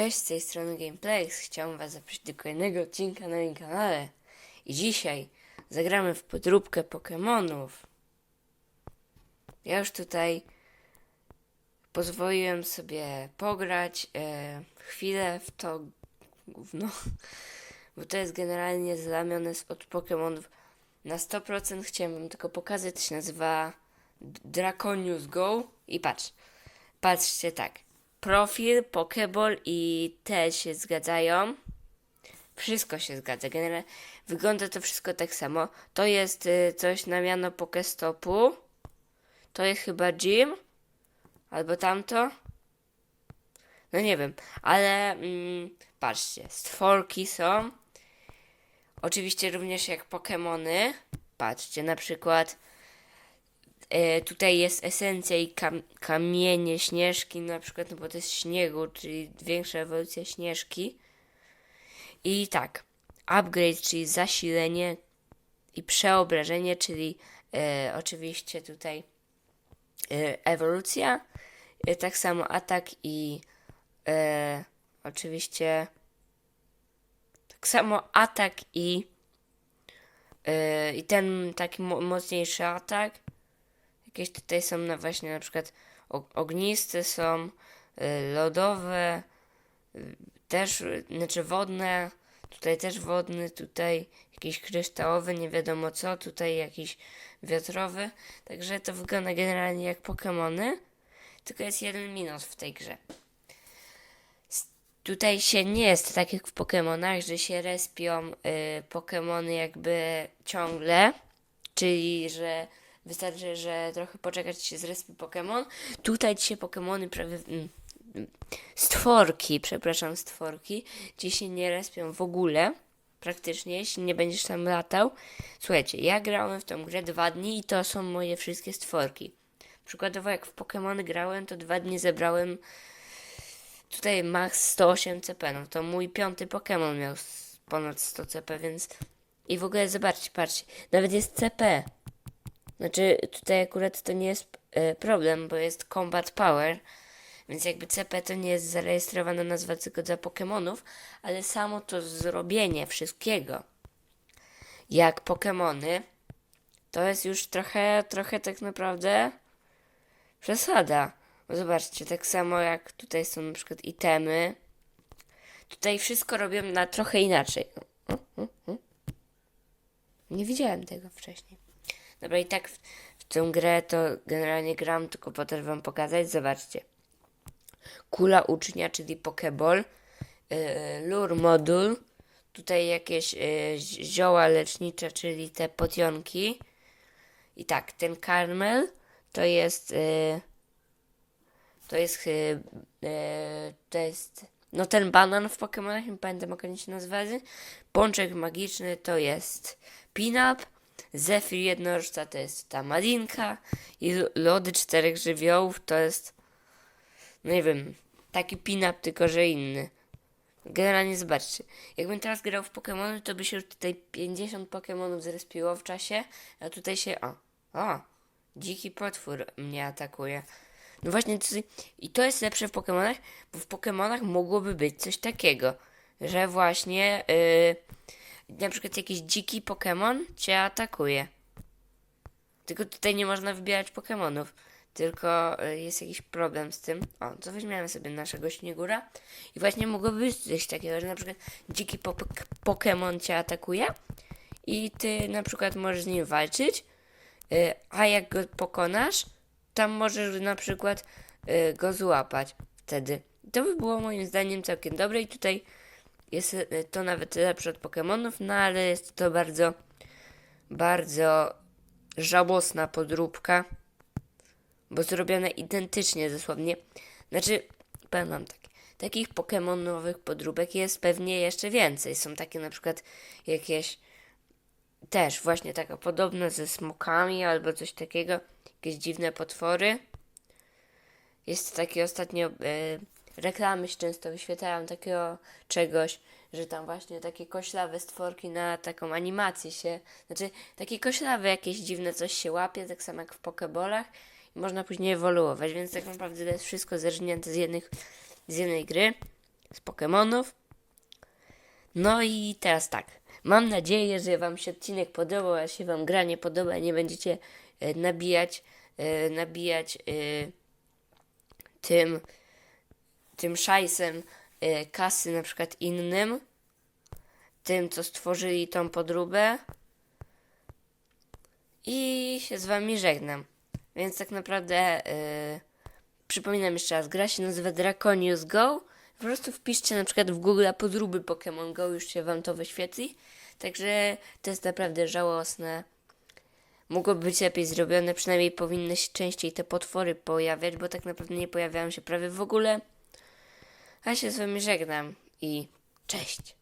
Cześć, z tej strony Gameplays. Chciałem Was zaprosić do kolejnego odcinka na moim kanale. I dzisiaj zagramy w podróbkę Pokémonów. Ja już tutaj pozwoliłem sobie pograć e, chwilę w to gówno, bo to jest generalnie zlamione od Pokémonów na 100%. Chciałem Wam tylko pokazać, to się nazywa Draconius Go i patrz. Patrzcie tak. Profil, Pokeball i te się zgadzają. Wszystko się zgadza. Generalnie wygląda to wszystko tak samo. To jest y, coś na miano Pokestopu. To jest chyba Gym. Albo tamto. No nie wiem, ale mm, patrzcie, stworki są. Oczywiście również jak Pokemony. Patrzcie, na przykład tutaj jest esencja i kam- kamienie śnieżki, na przykład, no bo to jest śniegu, czyli większa ewolucja śnieżki. I tak, upgrade, czyli zasilenie i przeobrażenie, czyli e, oczywiście tutaj e, ewolucja, e, tak samo atak i e, oczywiście tak samo atak i e, i ten taki mo- mocniejszy atak Jakieś tutaj są na właśnie na przykład ogniste są, y, lodowe, y, też, y, znaczy wodne, tutaj też wodny, tutaj jakiś kryształowy, nie wiadomo co, tutaj jakiś wiatrowy. Także to wygląda generalnie jak Pokémony, tylko jest jeden minus w tej grze. Tutaj się nie jest tak jak w Pokémonach, że się respią y, Pokémony jakby ciągle, czyli że Wystarczy, że trochę poczekać się zrespi Pokémon. Tutaj się Pokémony prawie... mm, Stworki, przepraszam, stworki. Się nie respią w ogóle. Praktycznie, jeśli nie będziesz tam latał. Słuchajcie, ja grałem w tą grę dwa dni i to są moje wszystkie stworki. Przykładowo jak w Pokémony grałem, to dwa dni zebrałem tutaj max 108 CP. No to mój piąty Pokémon miał ponad 100 CP, więc... I w ogóle zobaczcie, patrzcie, nawet jest CP. Znaczy, tutaj akurat to nie jest e, problem, bo jest Combat Power, więc jakby CP to nie jest zarejestrowana nazwa tylko dla Pokémonów, ale samo to zrobienie wszystkiego jak Pokémony, to jest już trochę, trochę tak naprawdę przesada. Bo zobaczcie, tak samo jak tutaj są na przykład itemy, tutaj wszystko robią na trochę inaczej. Nie widziałem tego wcześniej. Dobra, i tak w, w tę grę to generalnie gram, tylko po to, żeby wam pokazać. Zobaczcie. Kula ucznia, czyli Pokeball. Yy, lure modul. Tutaj jakieś yy, zi- zioła lecznicze, czyli te potionki. I tak, ten karmel to jest... Yy, to jest... Yy, to jest... No ten banan w Pokemonach, nie pamiętam jak oni się nazywali. Pączek magiczny to jest Pinup. Zefir jednorożca to jest ta malinka i lody czterech żywiołów to jest, no nie wiem, taki pinup, tylko że inny. Generalnie zobaczcie, jakbym teraz grał w Pokémony, to by się już tutaj 50 Pokémonów zrespiło w czasie, a tutaj się, o, o, dziki potwór mnie atakuje. No właśnie, i to jest lepsze w Pokémonach, bo w Pokémonach mogłoby być coś takiego, że właśnie... Yy, na przykład jakiś dziki Pokémon cię atakuje. Tylko tutaj nie można wybierać Pokémonów. Tylko y, jest jakiś problem z tym. O, to weźmiemy sobie naszego śniegura. I właśnie mogłoby być coś takiego, że na przykład dziki po Pokémon cię atakuje i ty na przykład możesz z nim walczyć, y, a jak go pokonasz, tam możesz na przykład y, go złapać wtedy. To by było moim zdaniem całkiem dobre i tutaj jest e, to nawet lepsze od Pokémonów, no ale jest to bardzo, bardzo żałosna podróbka, bo zrobione identycznie dosłownie. Znaczy, powiem wam tak, takich Pokémonowych podróbek jest pewnie jeszcze więcej. Są takie na przykład jakieś też właśnie taka podobna ze smokami albo coś takiego, jakieś dziwne potwory. Jest takie ostatnio e, reklamy się często wyświetlają takiego czegoś, że tam właśnie takie koślawe stworki na taką animację się, znaczy takie koślawe jakieś dziwne coś się łapie, tak samo jak w Pokebolach i można później ewoluować, więc tak naprawdę to jest wszystko zerżnięte z, jednych, z jednej gry. z Pokémonów. No i teraz tak. Mam nadzieję, że Wam się odcinek podobał, a się Wam gra nie podoba, nie będziecie e, nabijać, e, nabijać e, tym, tym szajsem e, kasy na przykład innym, tym, co stworzyli tą podróbę. I się z Wami żegnam. Więc tak naprawdę e, przypominam jeszcze raz, gra się nazywa Draconius Go. Po prostu wpiszcie na przykład w Google podróby Pokémon Go, już się Wam to wyświetli. Także to jest naprawdę żałosne. Mogłoby być lepiej zrobione, przynajmniej powinny się częściej te potwory pojawiać, bo tak naprawdę nie pojawiają się prawie w ogóle. Ja się z Wami żegnam i cześć.